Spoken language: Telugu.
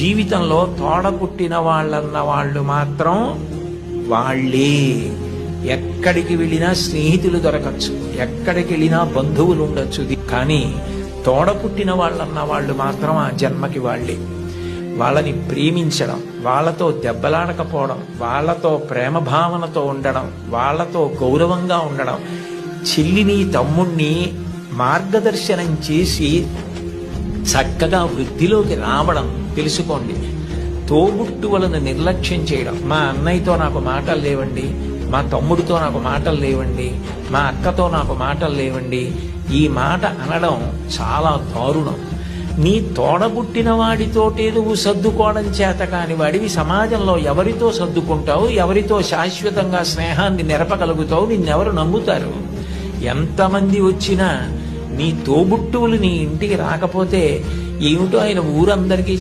జీవితంలో తోడపుట్టిన వాళ్ళన్న వాళ్ళు మాత్రం వాళ్ళే. ఎక్కడికి వెళ్ళినా స్నేహితులు దొరకచ్చు ఎక్కడికి వెళ్ళినా బంధువులు ఉండొచ్చు. కానీ తోడపుట్టిన వాళ్ళన్న వాళ్ళు మాత్రం ఆ జన్మకి వాళ్ళే. వాళ్ళని ప్రేమించడం వాళ్ళతో దెబ్బలాడకపోవడం వాళ్ళతో ప్రేమ భావనతో ఉండడం వాళ్ళతో గౌరవంగా ఉండడం చెల్లిని తమ్ముణ్ణి మార్గదర్శనం చేసి చక్కగా వృద్ధిలోకి రావడం తెలుసుకోండి. తోబుట్టు వలన నిర్లక్ష్యం చేయడం. మా అన్నయ్యతో నాకు మాటలు లేవండి. మా తమ్ముడితో నాకు మాటలు లేవండి. మా అక్కతో నాకు మాటలు లేవండి. ఈ మాట అనడం చాలా దారుణం. నీ తోడబుట్టిన వాడితోటే నువ్వు సర్దుకోవడం చేత కాని వాడివి సమాజంలో ఎవరితో సర్దుకుంటావు? ఎవరితో శాశ్వతంగా స్నేహాన్ని నెరపగలుగుతావు? నిన్నెవరు నమ్ముతారు? ఎంతమంది వచ్చినా నీ తోబుట్టువులు నీ ఇంటికి రాకపోతే ఏమిటో ఆయన ఊరందరికీ